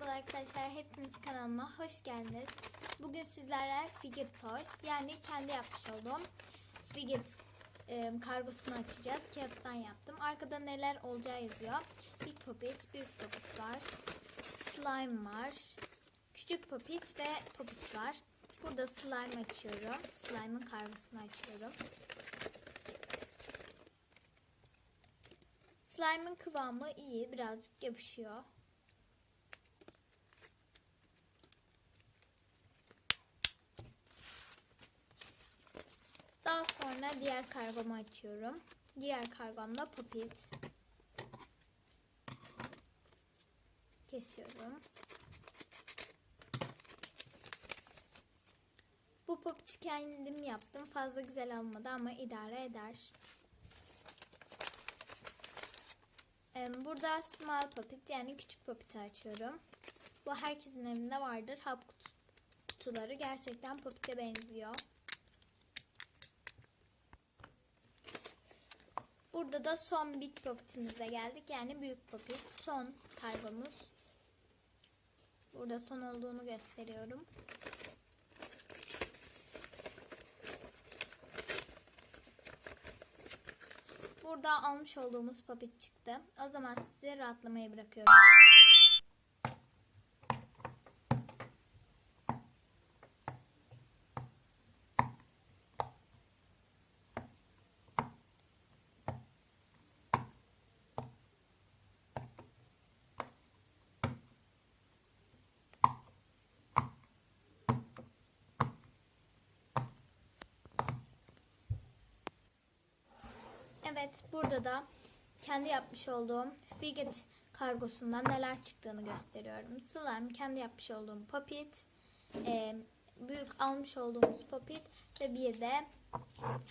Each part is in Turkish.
Merhaba arkadaşlar, hepiniz kanalıma hoş geldiniz. Bugün sizlerle Fidget Toys yani kendi yapmış olduğum Fidget e, kargosunu açacağız. Kağıttan yaptım. Arkada neler olacağı yazıyor. Big Poppet, Büyük Poppet var. Slime var. Küçük Poppet ve Poppet var. Burada slime açıyorum. Slime'ın kargosunu açıyorum. Slime'ın kıvamı iyi. Birazcık yapışıyor. Daha sonra diğer kargomu açıyorum. Diğer kargomda popit. Kesiyorum. Bu popiti kendim yaptım. Fazla güzel olmadı ama idare eder. Burada small popit yani küçük popiti açıyorum. Bu herkesin evinde vardır. Hap kutuları gerçekten popite benziyor. Burada da son big popitimize geldik. Yani büyük popit. Son kargomuz. Burada son olduğunu gösteriyorum. Burada almış olduğumuz popit çıktı. O zaman sizi rahatlamaya bırakıyorum. Evet burada da kendi yapmış olduğum Fidget kargosundan neler çıktığını gösteriyorum. Slime kendi yapmış olduğum popit, e, büyük almış olduğumuz popit ve bir de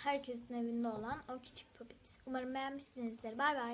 herkesin evinde olan o küçük popit. Umarım beğenmişsinizdir. Bay bay.